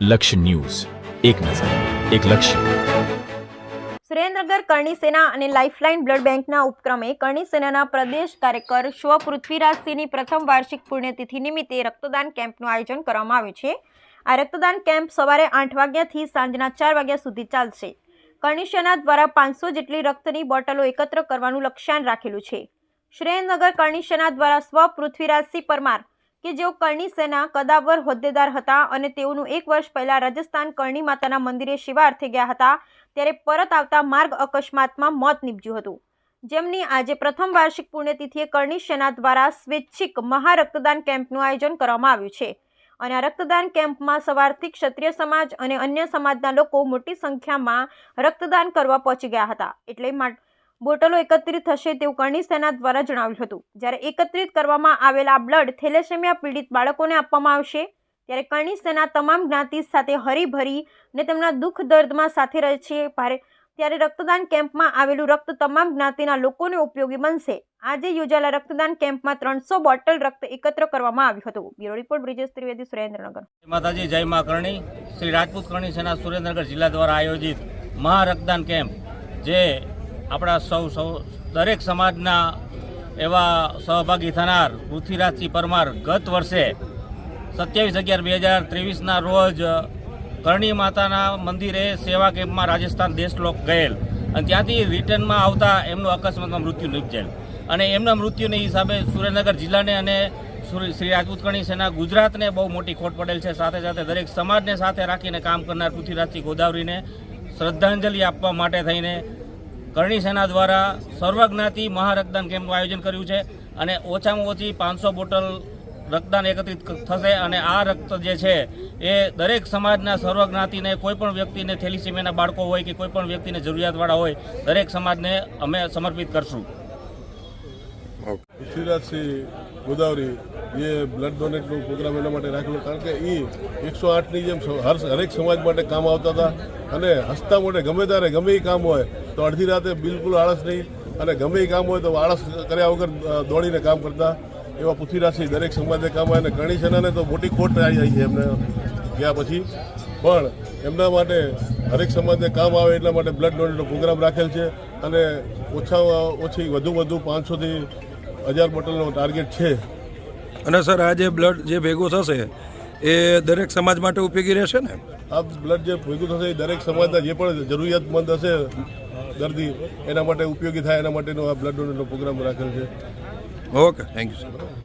લક્ષ્ય ન્યૂઝ. એક નજર, એક લક્ષ્ય. સુરેન્દ્રનગર કરણી સેના અને લાઇફલાઇન બ્લડ બેંકના ઉપક્રમે કરણી સેનાના પ્રદેશ કાર્યકર સ્વ પૃથ્વીરાજસિંહની પ્રથમ વાર્ષિક પુણ્યતિથિ નિમિત્તે રક્તદાન કેમ્પનું આયોજન કરવામાં આવ્યું છે. આ રક્તદાન કેમ્પ સવારે આઠ વાગ્યાથી સાંજના ચાર વાગ્યા સુધી ચાલશે. કરણી સેના દ્વારા પાંચસો જેટલી રક્તની બોટલો એકત્ર કરવાનું લક્ષ્યાંક રાખેલું છે. સુરેન્દ્રનગર કરણી સેના દ્વારા સ્વ પૃથ્વીરાજસિંહ પરમાર કે જેઓ કરણી સેના, કદાવર હોદ્દેદાર હતા અને તેઓનું એક વર્ષ પહેલા રાજસ્થાન કરણી માતાના મંદિરે સેવાર્થે ગયા હતા, ત્યારે પરત આવતા માર્ગ અકસ્માતમાં મોત નીપજ્યું હતું. જેમની આજે પ્રથમ વાર્ષિક પુણ્યતિથિએ કરણી સેના દ્વારા સ્વૈચ્છિક મહા રક્તદાન કેમ્પનું આયોજન કરવામાં આવ્યું છે. અને આ રક્તદાન કેમ્પમાં સવારથી ક્ષત્રિય સમાજ અને અન્ય સમાજના લોકો મોટી સંખ્યામાં રક્તદાન કરવા પહોંચી ગયા હતા. એટલે બોટલો એકત્રિત થશે તેવું કરણી સેના દ્વારા જણાવ્યું હતું. જ્યારે એકત્રિત કરવામાં આવેલા બ્લડ થેલેસેમિયા પીડિત બાળકોને આપવામાં આવશે, ત્યારે કરણી સેના તમામ જ્ઞાતિ સાથે હરીભરી ને તેમના દુઃખ દર્દમાં સાથે રહે છે. ભારે, ત્યારે રક્તદાન કેમ્પમાં આવેલું રક્ત તમામ જ્ઞાતિના લોકોને ઉપયોગી બનશે. આજે યોજાયેલા રક્તદાન કેમ્પમાં ત્રણસો બોટલ રક્ત એકત્ર કરવામાં આવ્યું હતું. Bureau report, Brijesh Trivedi, Surendranagar. માતાજી, જય મા કરણી. શ્રી રાજપૂત કરણી સેના સુરેન્દ્રનગર જિલ્લા દ્વારા આયોજિત મહારક્તદાન કેમ્પ, જે આપણા સૌ સૌ દરેક સમાજના એવા સહભાગી થનાર પૃથ્વીરાજસિંહ પરમાર ગત વર્ષે સત્યાવીસ અગિયાર બે હજાર ત્રેવીસના રોજ કરણી માતાના મંદિરે સેવા કેમ્પમાં રાજસ્થાન દેશલોક ગયેલ અને ત્યાંથી રિટર્નમાં આવતા એમનું અકસ્માતમાં મૃત્યુ નિપજેલ. અને એમના મૃત્યુને હિસાબે સુરેન્દ્રનગર જિલ્લાને અને શ્રી રાજપૂત સેના ગુજરાતને બહુ મોટી ખોટ પડેલ છે. સાથે સાથે દરેક સમાજને સાથે રાખીને કામ કરનાર પૃથ્વીરાજસિંહ ગોદાવરીને શ્રદ્ધાંજલિ આપવા માટે થઈને કરણી સેના દ્વારા સર્વજ્ઞાતિ મહારક્તદાન કેમ્પનું આયોજન કર્યું છે અને ઓછામાં ઓછી પાંચસો બોટલ રક્તદાન એકત્રિત થશે અને આ રક્ત જે છે એ દરેક સમાજના સર્વજ્ઞાતિને, કોઈપણ વ્યક્તિને થેલિસીમિયાના બાળકો હોય કે કોઈપણ વ્યક્તિને જરૂરિયાતવાળા હોય, દરેક સમાજને અમે સમર્પિત કરશું. પૃથ્વીરાજસિંહ ગોદાવરી, એ બ્લડ ડોનેટનો પ્રોગ્રામ એના માટે રાખેલો, કારણ કે એ એકસો આઠની જેમ હર, હરેક સમાજ માટે કામ આવતા હતા. અને હસતા મોટે ગમે ત્યારે ગમે એ કામ હોય, તો અડધી રાતે બિલકુલ આળસ નહીં. અને ગમે એ કામ હોય તો આળસ કર્યા વગર દોડીને કામ કરતા. એવા પૃથ્વીરાજસિંહ દરેક સમાજને કામ આવે અને કરણી સેનાને તો મોટી ખોટ આવી છે એમને ગયા પછી. પણ એમના માટે હરેક સમાજને કામ આવે એટલા માટે બ્લડ ડોનેટનો પ્રોગ્રામ રાખેલ છે. અને ઓછા ઓછી વધુ વધુ પાંચસોથી હજાર બોટલનો ટાર્ગેટ છે. અને સર આ જે બ્લડ જે ભેગું થશે એ દરેક સમાજ માટે ઉપયોગી રહેશે ને? આ બ્લડ જે ભેગું થશે એ દરેક સમાજના જે પણ જરૂરિયાતમંદ હશે દર્દી એના માટે ઉપયોગી થાય એના માટેનો આ બ્લડ ડોનેટનો પ્રોગ્રામ રાખેલ છે. Okay thank you sir